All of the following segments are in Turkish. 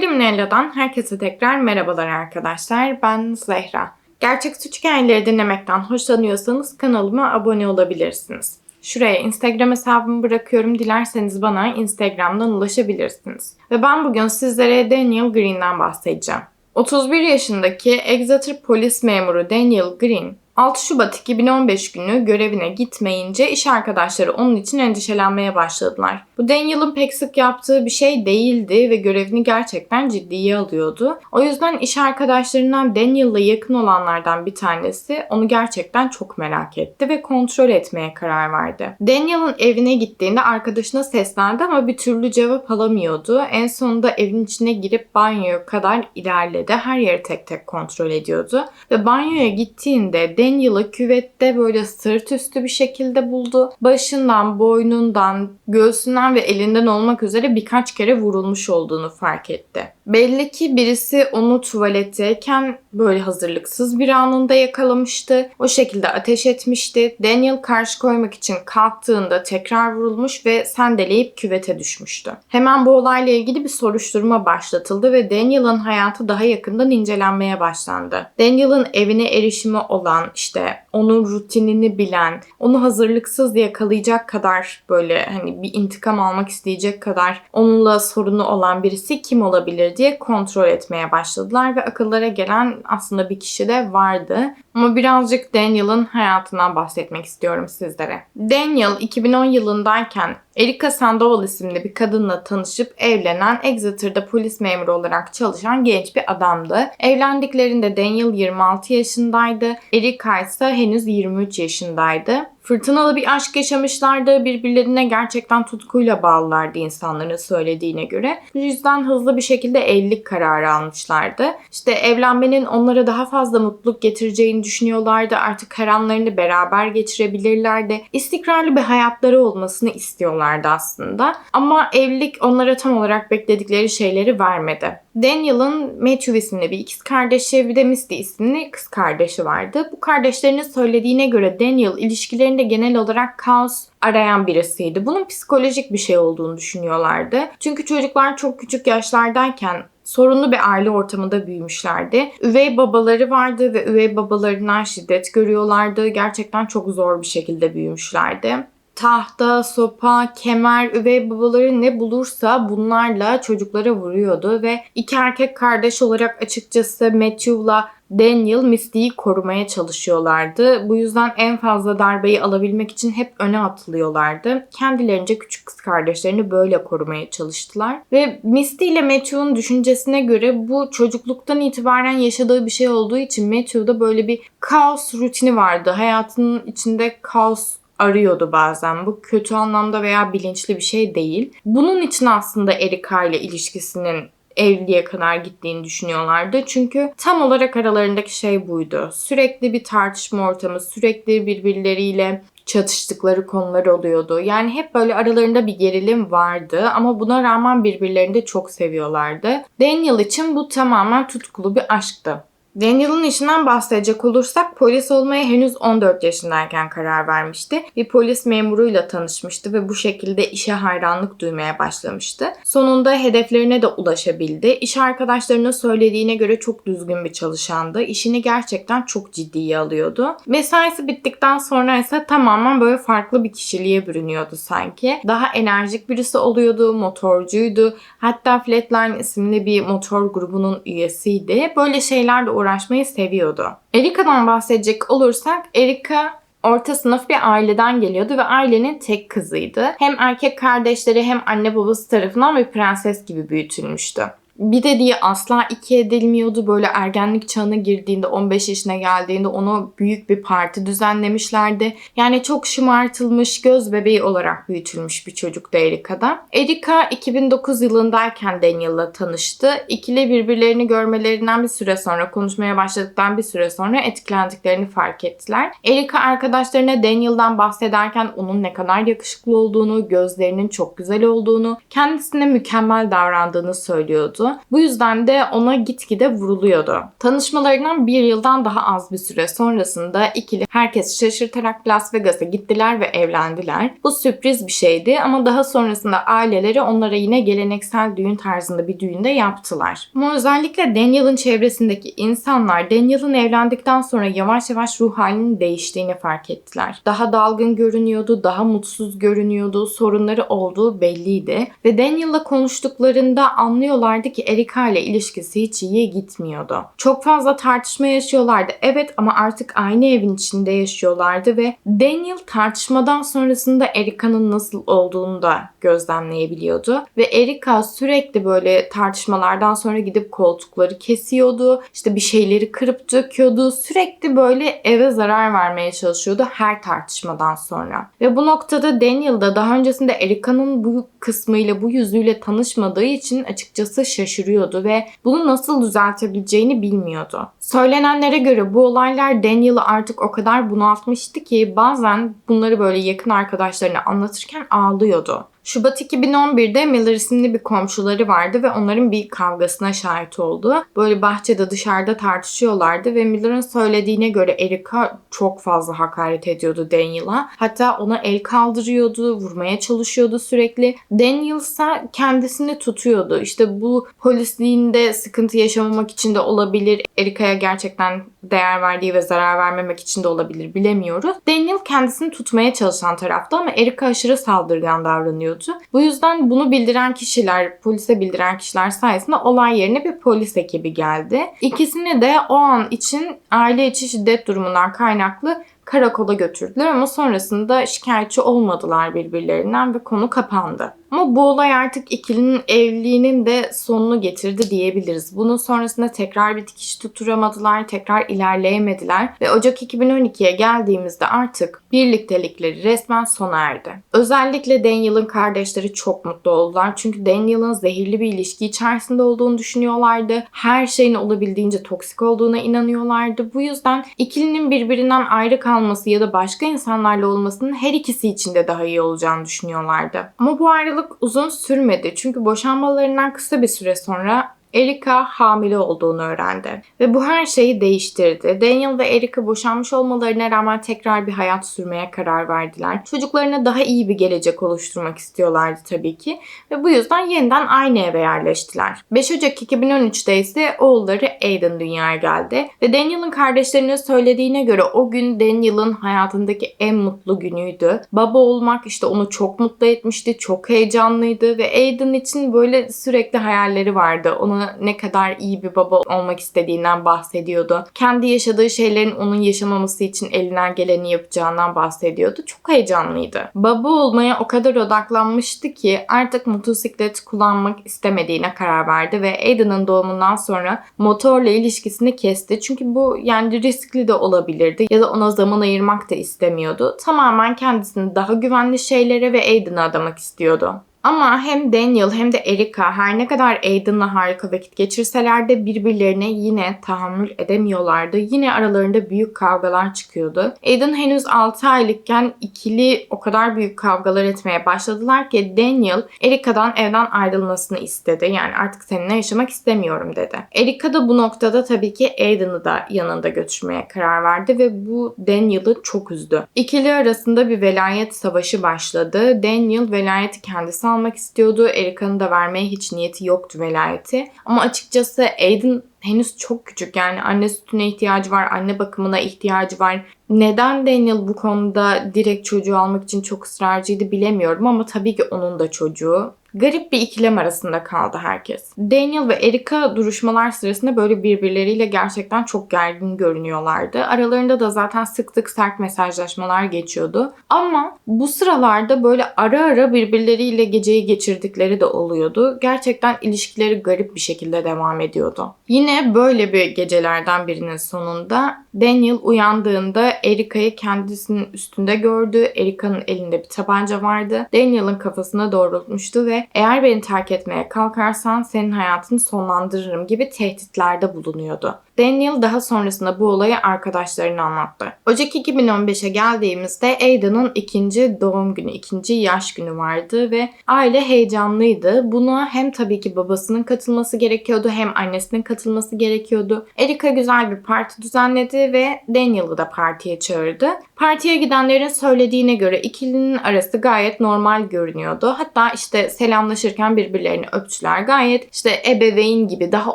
Kriminella'dan herkese tekrar merhabalar arkadaşlar. Ben Zehra. Gerçek suç hikayeleri dinlemekten hoşlanıyorsanız kanalıma abone olabilirsiniz. Şuraya Instagram hesabımı bırakıyorum. Dilerseniz bana Instagram'dan ulaşabilirsiniz. Ve ben bugün sizlere Daniel Green'den bahsedeceğim. 31 yaşındaki Exeter polis memuru Daniel Green, 6 Şubat 2015 günü görevine gitmeyince iş arkadaşları onun için endişelenmeye başladılar. Bu Daniel'ın pek sık yaptığı bir şey değildi ve görevini gerçekten ciddiye alıyordu. O yüzden iş arkadaşlarından Daniel'la yakın olanlardan bir tanesi onu gerçekten çok merak etti ve kontrol etmeye karar verdi. Daniel'ın evine gittiğinde arkadaşına seslendi ama bir türlü cevap alamıyordu. En sonunda evin içine girip banyoya kadar ilerledi. Her yeri tek tek kontrol ediyordu. Ve banyoya gittiğinde Daniel'ı küvette böyle sırt üstü bir şekilde buldu. Başından, boynundan, göğsünden ve elinden olmak üzere birkaç kere vurulmuş olduğunu fark etti. Belli ki birisi onu tuvaletteyken böyle hazırlıksız bir anında yakalamıştı. O şekilde ateş etmişti. Daniel karşı koymak için kalktığında tekrar vurulmuş ve sendeleyip küvete düşmüştü. Hemen bu olayla ilgili bir soruşturma başlatıldı ve Daniel'ın hayatı daha yakından incelenmeye başlandı. Daniel'ın evine erişimi olan, işte onun rutinini bilen, onu hazırlıksız yakalayacak kadar böyle hani bir intikam almak isteyecek kadar onunla sorunu olan birisi kim olabilir diye kontrol etmeye başladılar ve akıllara gelen aslında bir kişi de vardı. Ama birazcık Daniel'ın hayatından bahsetmek istiyorum sizlere. Daniel 2010 yılındayken Erika Sandoval isimli bir kadınla tanışıp evlenen Exeter'da polis memuru olarak çalışan genç bir adamdı. Evlendiklerinde Daniel 26 yaşındaydı. Erika ise henüz 23 yaşındaydı. Fırtınalı bir aşk yaşamışlardı. Birbirlerine gerçekten tutkuyla bağlılardı insanların söylediğine göre. Bu yüzden hızlı bir şekilde evlilik kararı almışlardı. İşte evlenmenin onlara daha fazla mutluluk getireceğini düşünüyorlardı. Artık her anlarını beraber geçirebilirlerdi. İstikrarlı bir hayatları olmasını istiyorlardı aslında. Ama evlilik onlara tam olarak bekledikleri şeyleri vermedi. Daniel'ın Matthew isimli bir ikiz kardeşi bir de Misty isimli kız kardeşi vardı. Bu kardeşlerinin söylediğine göre Daniel ilişkilerinde genel olarak kaos arayan birisiydi. Bunun psikolojik bir şey olduğunu düşünüyorlardı. Çünkü çocuklar çok küçük yaşlardayken sorunlu bir aile ortamında büyümüşlerdi. Üvey babaları vardı ve üvey babalarından şiddet görüyorlardı. Gerçekten çok zor bir şekilde büyümüşlerdi tahta, sopa, kemer, üvey babaları ne bulursa bunlarla çocuklara vuruyordu ve iki erkek kardeş olarak açıkçası Matthew'la Daniel Misty'yi korumaya çalışıyorlardı. Bu yüzden en fazla darbeyi alabilmek için hep öne atılıyorlardı. Kendilerince küçük kız kardeşlerini böyle korumaya çalıştılar. Ve Misty ile Matthew'un düşüncesine göre bu çocukluktan itibaren yaşadığı bir şey olduğu için Matthew'da böyle bir kaos rutini vardı. Hayatının içinde kaos arıyordu bazen. Bu kötü anlamda veya bilinçli bir şey değil. Bunun için aslında Erika ile ilişkisinin evliliğe kadar gittiğini düşünüyorlardı. Çünkü tam olarak aralarındaki şey buydu. Sürekli bir tartışma ortamı, sürekli birbirleriyle çatıştıkları konular oluyordu. Yani hep böyle aralarında bir gerilim vardı ama buna rağmen birbirlerini de çok seviyorlardı. Daniel için bu tamamen tutkulu bir aşktı. Daniel'ın işinden bahsedecek olursak polis olmaya henüz 14 yaşındayken karar vermişti. Bir polis memuruyla tanışmıştı ve bu şekilde işe hayranlık duymaya başlamıştı. Sonunda hedeflerine de ulaşabildi. İş arkadaşlarının söylediğine göre çok düzgün bir çalışandı. İşini gerçekten çok ciddiye alıyordu. Mesaisi bittikten sonra ise tamamen böyle farklı bir kişiliğe bürünüyordu sanki. Daha enerjik birisi oluyordu, motorcuydu. Hatta Flatline isimli bir motor grubunun üyesiydi. Böyle şeylerle uğraşmayı seviyordu. Erika'dan bahsedecek olursak Erika orta sınıf bir aileden geliyordu ve ailenin tek kızıydı. Hem erkek kardeşleri hem anne babası tarafından bir prenses gibi büyütülmüştü bir dediği asla iki edilmiyordu. Böyle ergenlik çağına girdiğinde 15 yaşına geldiğinde onu büyük bir parti düzenlemişlerdi. Yani çok şımartılmış göz bebeği olarak büyütülmüş bir çocuktu Erika'da. Erika 2009 yılındayken Daniel'la tanıştı. İkili birbirlerini görmelerinden bir süre sonra konuşmaya başladıktan bir süre sonra etkilendiklerini fark ettiler. Erika arkadaşlarına Daniel'dan bahsederken onun ne kadar yakışıklı olduğunu, gözlerinin çok güzel olduğunu, kendisine mükemmel davrandığını söylüyordu Bu yüzden de ona gitgide vuruluyordu. Tanışmalarından bir yıldan daha az bir süre sonrasında ikili herkes şaşırtarak Las Vegas'a gittiler ve evlendiler. Bu sürpriz bir şeydi ama daha sonrasında aileleri onlara yine geleneksel düğün tarzında bir düğünde yaptılar. Ama özellikle Daniel'ın çevresindeki insanlar Daniel'ın evlendikten sonra yavaş yavaş ruh halinin değiştiğini fark ettiler. Daha dalgın görünüyordu, daha mutsuz görünüyordu, sorunları olduğu belliydi ve Daniel'la konuştuklarında anlıyorlardı ki Erika ile ilişkisi hiç iyi gitmiyordu. Çok fazla tartışma yaşıyorlardı. Evet ama artık aynı evin içinde yaşıyorlardı ve Daniel tartışmadan sonrasında Erika'nın nasıl olduğunu da gözlemleyebiliyordu. Ve Erika sürekli böyle tartışmalardan sonra gidip koltukları kesiyordu. İşte bir şeyleri kırıp döküyordu. Sürekli böyle eve zarar vermeye çalışıyordu her tartışmadan sonra. Ve bu noktada Daniel da daha öncesinde Erika'nın bu kısmıyla, bu yüzüyle tanışmadığı için açıkçası şaşırıyordu ve bunu nasıl düzeltebileceğini bilmiyordu. Söylenenlere göre bu olaylar Daniel'ı artık o kadar bunaltmıştı ki bazen bunları böyle yakın arkadaşlarına anlatırken ağlıyordu. Şubat 2011'de Miller isimli bir komşuları vardı ve onların bir kavgasına şahit oldu. Böyle bahçede dışarıda tartışıyorlardı ve Miller'ın söylediğine göre Erika çok fazla hakaret ediyordu Daniel'a. Hatta ona el kaldırıyordu, vurmaya çalışıyordu sürekli. Daniel ise kendisini tutuyordu. İşte bu polisliğinde sıkıntı yaşamamak için de olabilir. Erika'ya gerçekten değer verdiği ve zarar vermemek için de olabilir bilemiyoruz. Daniel kendisini tutmaya çalışan tarafta ama Erika aşırı saldırgan davranıyordu. Bu yüzden bunu bildiren kişiler, polise bildiren kişiler sayesinde olay yerine bir polis ekibi geldi. İkisini de o an için aile içi şiddet durumundan kaynaklı karakola götürdüler ama sonrasında şikayetçi olmadılar birbirlerinden ve konu kapandı. Ama bu olay artık ikilinin evliliğinin de sonunu getirdi diyebiliriz. Bunun sonrasında tekrar bir dikiş tutturamadılar, tekrar ilerleyemediler ve Ocak 2012'ye geldiğimizde artık birliktelikleri resmen sona erdi. Özellikle Daniel'ın kardeşleri çok mutlu oldular. Çünkü Daniel'ın zehirli bir ilişki içerisinde olduğunu düşünüyorlardı. Her şeyin olabildiğince toksik olduğuna inanıyorlardı. Bu yüzden ikilinin birbirinden ayrı kalması ya da başka insanlarla olmasının her ikisi için de daha iyi olacağını düşünüyorlardı. Ama bu ayrılık uzun sürmedi. Çünkü boşanmalarından kısa bir süre sonra Erika hamile olduğunu öğrendi. Ve bu her şeyi değiştirdi. Daniel ve Erika boşanmış olmalarına rağmen tekrar bir hayat sürmeye karar verdiler. Çocuklarına daha iyi bir gelecek oluşturmak istiyorlardı tabii ki. Ve bu yüzden yeniden aynı eve yerleştiler. 5 Ocak 2013'te ise oğulları Aiden dünyaya geldi. Ve Daniel'ın kardeşlerine söylediğine göre o gün Daniel'ın hayatındaki en mutlu günüydü. Baba olmak işte onu çok mutlu etmişti. Çok heyecanlıydı ve Aiden için böyle sürekli hayalleri vardı. Onu ne kadar iyi bir baba olmak istediğinden bahsediyordu. Kendi yaşadığı şeylerin onun yaşamaması için elinden geleni yapacağından bahsediyordu. Çok heyecanlıydı. Baba olmaya o kadar odaklanmıştı ki artık motosiklet kullanmak istemediğine karar verdi ve Aiden'ın doğumundan sonra motorla ilişkisini kesti. Çünkü bu yani riskli de olabilirdi ya da ona zaman ayırmak da istemiyordu. Tamamen kendisini daha güvenli şeylere ve Aiden'a adamak istiyordu. Ama hem Daniel hem de Erika her ne kadar Aiden'la harika vakit geçirseler de birbirlerine yine tahammül edemiyorlardı. Yine aralarında büyük kavgalar çıkıyordu. Aiden henüz 6 aylıkken ikili o kadar büyük kavgalar etmeye başladılar ki Daniel Erika'dan evden ayrılmasını istedi. Yani artık seninle yaşamak istemiyorum dedi. Erika da bu noktada tabii ki Aiden'ı da yanında götürmeye karar verdi ve bu Daniel'ı çok üzdü. İkili arasında bir velayet savaşı başladı. Daniel velayeti kendisi almak istiyordu. Erika'nın da vermeye hiç niyeti yoktu velayeti. Ama açıkçası Aiden henüz çok küçük yani anne sütüne ihtiyacı var, anne bakımına ihtiyacı var. Neden Daniel bu konuda direkt çocuğu almak için çok ısrarcıydı bilemiyorum ama tabii ki onun da çocuğu. Garip bir ikilem arasında kaldı herkes. Daniel ve Erika duruşmalar sırasında böyle birbirleriyle gerçekten çok gergin görünüyorlardı. Aralarında da zaten sık sık sert mesajlaşmalar geçiyordu. Ama bu sıralarda böyle ara ara birbirleriyle geceyi geçirdikleri de oluyordu. Gerçekten ilişkileri garip bir şekilde devam ediyordu. Yine böyle bir gecelerden birinin sonunda Daniel uyandığında Erika'yı kendisinin üstünde gördü. Erika'nın elinde bir tabanca vardı. Daniel'ın kafasına doğrultmuştu ve eğer beni terk etmeye kalkarsan senin hayatını sonlandırırım gibi tehditlerde bulunuyordu. Daniel daha sonrasında bu olayı arkadaşlarına anlattı. Ocak 2015'e geldiğimizde Aidan'ın ikinci doğum günü, ikinci yaş günü vardı ve aile heyecanlıydı. Buna hem tabii ki babasının katılması gerekiyordu hem annesinin katılması gerekiyordu. Erika güzel bir parti düzenledi ve Daniel'ı da partiye çağırdı. Partiye gidenlerin söylediğine göre ikilinin arası gayet normal görünüyordu. Hatta işte selamlaşırken birbirlerini öptüler. Gayet işte ebeveyn gibi, daha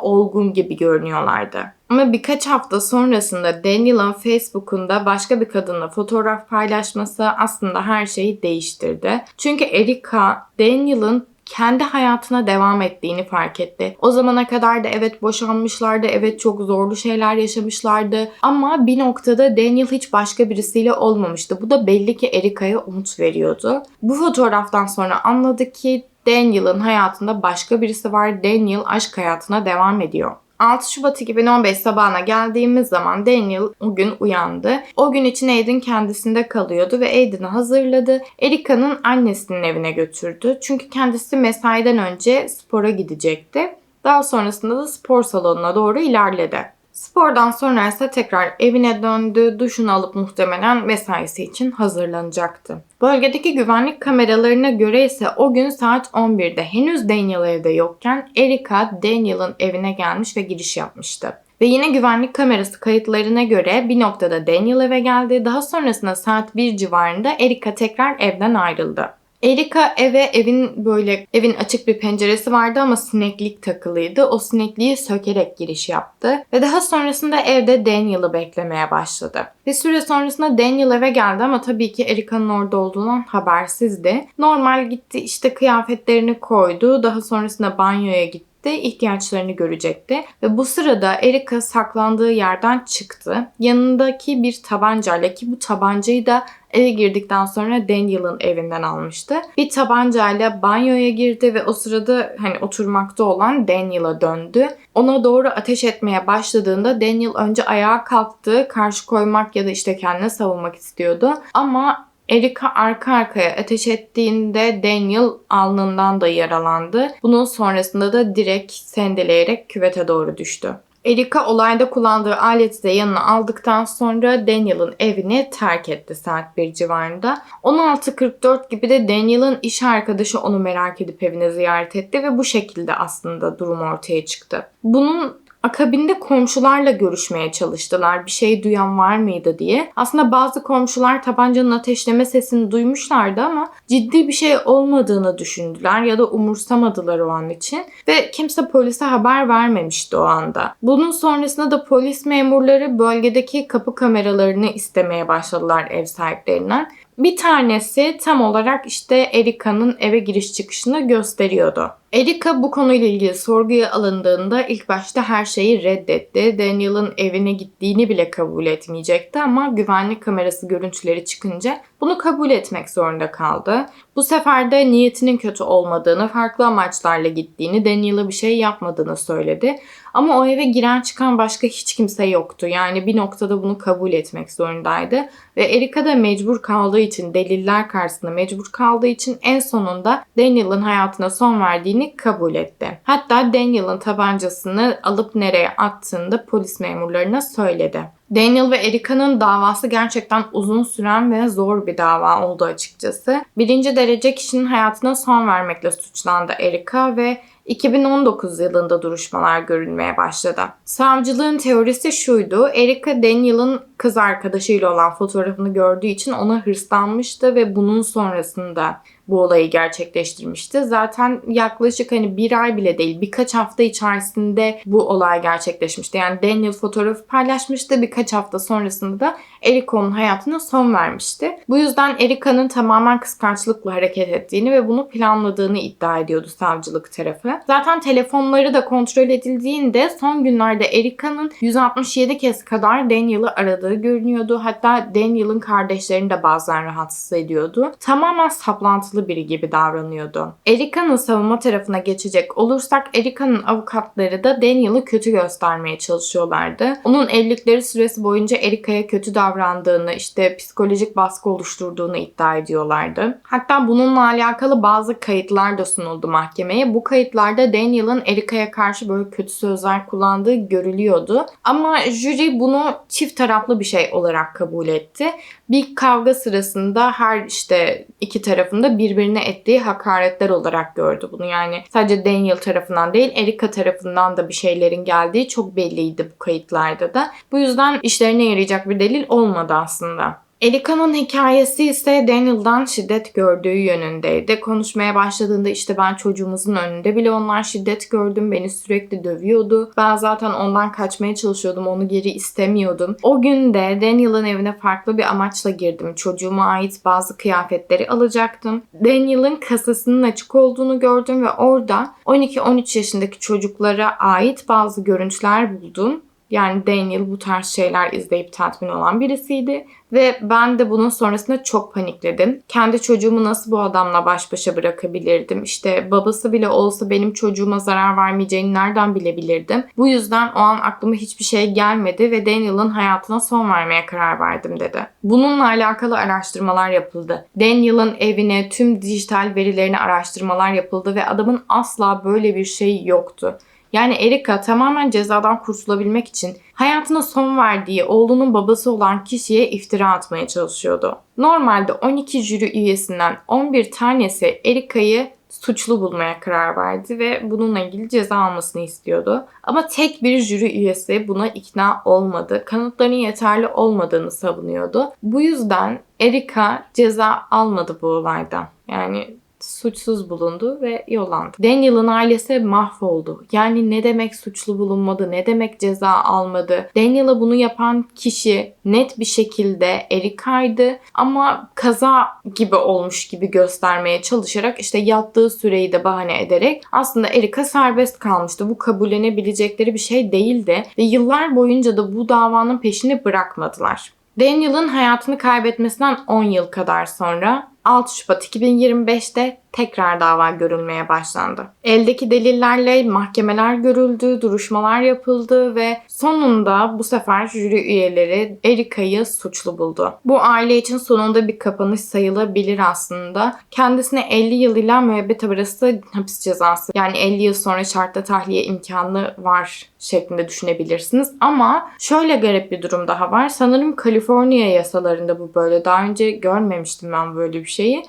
olgun gibi görünüyorlardı. Ama birkaç hafta sonrasında Daniel'ın Facebook'unda başka bir kadınla fotoğraf paylaşması aslında her şeyi değiştirdi. Çünkü Erika Daniel'ın kendi hayatına devam ettiğini fark etti. O zamana kadar da evet boşanmışlardı, evet çok zorlu şeyler yaşamışlardı ama bir noktada Daniel hiç başka birisiyle olmamıştı. Bu da belli ki Erika'ya umut veriyordu. Bu fotoğraftan sonra anladı ki Daniel'ın hayatında başka birisi var. Daniel aşk hayatına devam ediyor. 6 Şubat 2015 sabahına geldiğimiz zaman Daniel o gün uyandı. O gün için Aiden kendisinde kalıyordu ve Aiden'ı hazırladı. Erica'nın annesinin evine götürdü. Çünkü kendisi mesaiden önce spora gidecekti. Daha sonrasında da spor salonuna doğru ilerledi. Spordan sonra ise tekrar evine döndü. Duşunu alıp muhtemelen mesaisi için hazırlanacaktı. Bölgedeki güvenlik kameralarına göre ise o gün saat 11'de henüz Daniel evde yokken Erika Daniel'ın evine gelmiş ve giriş yapmıştı. Ve yine güvenlik kamerası kayıtlarına göre bir noktada Daniel eve geldi. Daha sonrasında saat 1 civarında Erika tekrar evden ayrıldı. Erika eve evin böyle evin açık bir penceresi vardı ama sineklik takılıydı. O sinekliği sökerek giriş yaptı ve daha sonrasında evde Daniel'ı beklemeye başladı. Bir süre sonrasında Daniel eve geldi ama tabii ki Erika'nın orada olduğundan habersizdi. Normal gitti işte kıyafetlerini koydu. Daha sonrasında banyoya gitti de ihtiyaçlarını görecekti. Ve bu sırada Erika saklandığı yerden çıktı. Yanındaki bir tabancayla ki bu tabancayı da eve girdikten sonra Daniel'ın evinden almıştı. Bir tabancayla banyoya girdi ve o sırada hani oturmakta olan Daniel'a döndü. Ona doğru ateş etmeye başladığında Daniel önce ayağa kalktı, karşı koymak ya da işte kendini savunmak istiyordu. Ama Erika arka arkaya ateş ettiğinde Daniel alnından da yaralandı. Bunun sonrasında da direkt sendeleyerek küvete doğru düştü. Erika olayda kullandığı aleti de yanına aldıktan sonra Daniel'ın evini terk etti saat 1 civarında. 16.44 gibi de Daniel'ın iş arkadaşı onu merak edip evine ziyaret etti ve bu şekilde aslında durum ortaya çıktı. Bunun Akabinde komşularla görüşmeye çalıştılar bir şey duyan var mıydı diye. Aslında bazı komşular tabancanın ateşleme sesini duymuşlardı ama ciddi bir şey olmadığını düşündüler ya da umursamadılar o an için. Ve kimse polise haber vermemişti o anda. Bunun sonrasında da polis memurları bölgedeki kapı kameralarını istemeye başladılar ev sahiplerinden. Bir tanesi tam olarak işte Erika'nın eve giriş çıkışını gösteriyordu. Erika bu konuyla ilgili sorguya alındığında ilk başta her şeyi reddetti. Daniel'ın evine gittiğini bile kabul etmeyecekti ama güvenlik kamerası görüntüleri çıkınca bunu kabul etmek zorunda kaldı. Bu sefer de niyetinin kötü olmadığını, farklı amaçlarla gittiğini, Daniel'a bir şey yapmadığını söyledi. Ama o eve giren çıkan başka hiç kimse yoktu. Yani bir noktada bunu kabul etmek zorundaydı. Ve Erika da mecbur kaldığı için, deliller karşısında mecbur kaldığı için en sonunda Daniel'ın hayatına son verdiğini kabul etti. Hatta Daniel'ın tabancasını alıp nereye attığını da polis memurlarına söyledi. Daniel ve Erica'nın davası gerçekten uzun süren ve zor bir dava oldu açıkçası. Birinci derece kişinin hayatına son vermekle suçlandı Erica ve 2019 yılında duruşmalar görülmeye başladı. Savcılığın teorisi şuydu. Erika Daniel'ın kız arkadaşıyla olan fotoğrafını gördüğü için ona hırslanmıştı ve bunun sonrasında bu olayı gerçekleştirmişti. Zaten yaklaşık hani bir ay bile değil birkaç hafta içerisinde bu olay gerçekleşmişti. Yani Daniel fotoğrafı paylaşmıştı. Birkaç hafta sonrasında da Erica'nın hayatına son vermişti. Bu yüzden Erica'nın tamamen kıskançlıkla hareket ettiğini ve bunu planladığını iddia ediyordu savcılık tarafı. Zaten telefonları da kontrol edildiğinde son günlerde Erica'nın 167 kez kadar Daniel'ı aradığı görünüyordu. Hatta Daniel'ın kardeşlerini de bazen rahatsız ediyordu. Tamamen saplantılı biri gibi davranıyordu. Erica'nın savunma tarafına geçecek olursak Erica'nın avukatları da Daniel'ı kötü göstermeye çalışıyorlardı. Onun evlilikleri süresi boyunca Erica'ya kötü davrandığını, işte psikolojik baskı oluşturduğunu iddia ediyorlardı. Hatta bununla alakalı bazı kayıtlar da sunuldu mahkemeye. Bu kayıtlarda Daniel'ın Erica'ya karşı böyle kötü sözler kullandığı görülüyordu. Ama jüri bunu çift taraflı bir şey olarak kabul etti. Bir kavga sırasında her işte iki tarafında birbirine ettiği hakaretler olarak gördü bunu. Yani sadece Daniel tarafından değil Erika tarafından da bir şeylerin geldiği çok belliydi bu kayıtlarda da. Bu yüzden işlerine yarayacak bir delil olmadı aslında. Erika'nın hikayesi ise Daniel'dan şiddet gördüğü yönündeydi. Konuşmaya başladığında işte ben çocuğumuzun önünde bile onlar şiddet gördüm. Beni sürekli dövüyordu. Ben zaten ondan kaçmaya çalışıyordum. Onu geri istemiyordum. O gün de Daniel'ın evine farklı bir amaçla girdim. Çocuğuma ait bazı kıyafetleri alacaktım. Daniel'ın kasasının açık olduğunu gördüm ve orada 12-13 yaşındaki çocuklara ait bazı görüntüler buldum. Yani Daniel bu tarz şeyler izleyip tatmin olan birisiydi. Ve ben de bunun sonrasında çok panikledim. Kendi çocuğumu nasıl bu adamla baş başa bırakabilirdim? İşte babası bile olsa benim çocuğuma zarar vermeyeceğini nereden bilebilirdim? Bu yüzden o an aklıma hiçbir şey gelmedi ve Daniel'ın hayatına son vermeye karar verdim dedi. Bununla alakalı araştırmalar yapıldı. Daniel'ın evine, tüm dijital verilerine araştırmalar yapıldı ve adamın asla böyle bir şey yoktu. Yani Erika tamamen cezadan kurtulabilmek için hayatına son verdiği oğlunun babası olan kişiye iftira atmaya çalışıyordu. Normalde 12 jüri üyesinden 11 tanesi Erika'yı suçlu bulmaya karar verdi ve bununla ilgili ceza almasını istiyordu. Ama tek bir jüri üyesi buna ikna olmadı. Kanıtların yeterli olmadığını savunuyordu. Bu yüzden Erika ceza almadı bu olaydan. Yani suçsuz bulundu ve yollandı. Daniel'ın ailesi mahvoldu. Yani ne demek suçlu bulunmadı, ne demek ceza almadı. Daniel'a bunu yapan kişi net bir şekilde Erica'ydı ama kaza gibi olmuş gibi göstermeye çalışarak işte yattığı süreyi de bahane ederek aslında Erika serbest kalmıştı. Bu kabullenebilecekleri bir şey değildi ve yıllar boyunca da bu davanın peşini bırakmadılar. Daniel'ın hayatını kaybetmesinden 10 yıl kadar sonra 6 Şubat 2025'te tekrar dava görülmeye başlandı. Eldeki delillerle mahkemeler görüldü, duruşmalar yapıldı ve sonunda bu sefer jüri üyeleri Erika'yı suçlu buldu. Bu aile için sonunda bir kapanış sayılabilir aslında. Kendisine 50 yıl ile müebbet arası hapis cezası yani 50 yıl sonra şartla tahliye imkanı var şeklinde düşünebilirsiniz. Ama şöyle garip bir durum daha var. Sanırım Kaliforniya yasalarında bu böyle. Daha önce görmemiştim ben böyle bir şeyi.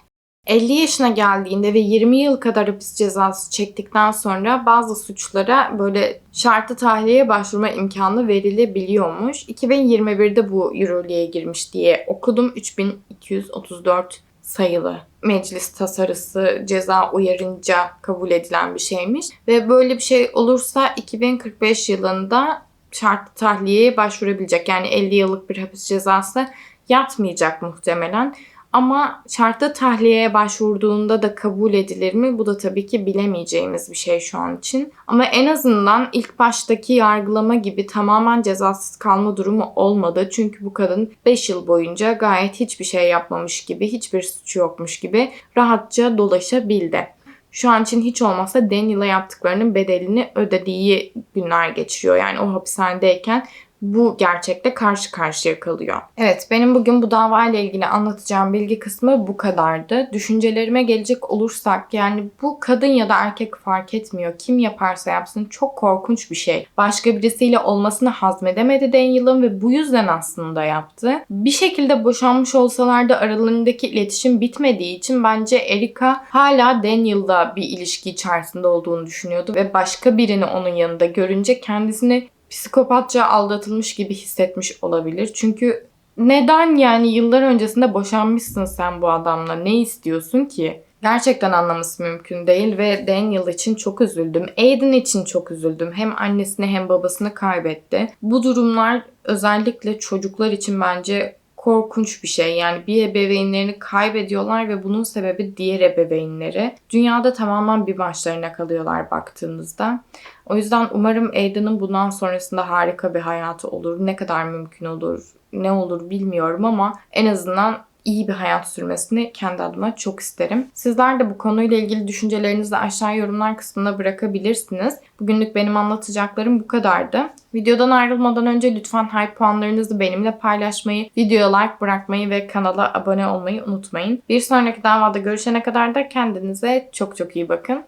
50 yaşına geldiğinde ve 20 yıl kadar hapis cezası çektikten sonra bazı suçlara böyle şartlı tahliyeye başvurma imkanı verilebiliyormuş. 2021'de bu yürürlüğe girmiş diye okudum. 3234 sayılı meclis tasarısı ceza uyarınca kabul edilen bir şeymiş. Ve böyle bir şey olursa 2045 yılında şartlı tahliyeye başvurabilecek. Yani 50 yıllık bir hapis cezası yatmayacak muhtemelen. Ama şartlı tahliyeye başvurduğunda da kabul edilir mi? Bu da tabii ki bilemeyeceğimiz bir şey şu an için. Ama en azından ilk baştaki yargılama gibi tamamen cezasız kalma durumu olmadı. Çünkü bu kadın 5 yıl boyunca gayet hiçbir şey yapmamış gibi, hiçbir suçu yokmuş gibi rahatça dolaşabildi. Şu an için hiç olmazsa Daniel'a yaptıklarının bedelini ödediği günler geçiriyor. Yani o hapishanedeyken bu gerçekle karşı karşıya kalıyor. Evet benim bugün bu davayla ilgili anlatacağım bilgi kısmı bu kadardı. Düşüncelerime gelecek olursak yani bu kadın ya da erkek fark etmiyor. Kim yaparsa yapsın çok korkunç bir şey. Başka birisiyle olmasını hazmedemedi Daniel'ın ve bu yüzden aslında yaptı. Bir şekilde boşanmış olsalardı aralarındaki iletişim bitmediği için bence Erika hala Daniel'la bir ilişki içerisinde olduğunu düşünüyordu ve başka birini onun yanında görünce kendisini psikopatça aldatılmış gibi hissetmiş olabilir. Çünkü neden yani yıllar öncesinde boşanmışsın sen bu adamla ne istiyorsun ki? Gerçekten anlaması mümkün değil ve Daniel için çok üzüldüm. Aiden için çok üzüldüm. Hem annesini hem babasını kaybetti. Bu durumlar özellikle çocuklar için bence korkunç bir şey. Yani bir ebeveynlerini kaybediyorlar ve bunun sebebi diğer ebeveynleri. Dünyada tamamen bir başlarına kalıyorlar baktığınızda. O yüzden umarım Aidan'ın bundan sonrasında harika bir hayatı olur. Ne kadar mümkün olur, ne olur bilmiyorum ama en azından iyi bir hayat sürmesini kendi adıma çok isterim. Sizler de bu konuyla ilgili düşüncelerinizi aşağı yorumlar kısmına bırakabilirsiniz. Bugünlük benim anlatacaklarım bu kadardı. Videodan ayrılmadan önce lütfen hype puanlarınızı benimle paylaşmayı, videoya like bırakmayı ve kanala abone olmayı unutmayın. Bir sonraki davada görüşene kadar da kendinize çok çok iyi bakın.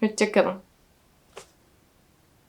Hoşçakalın.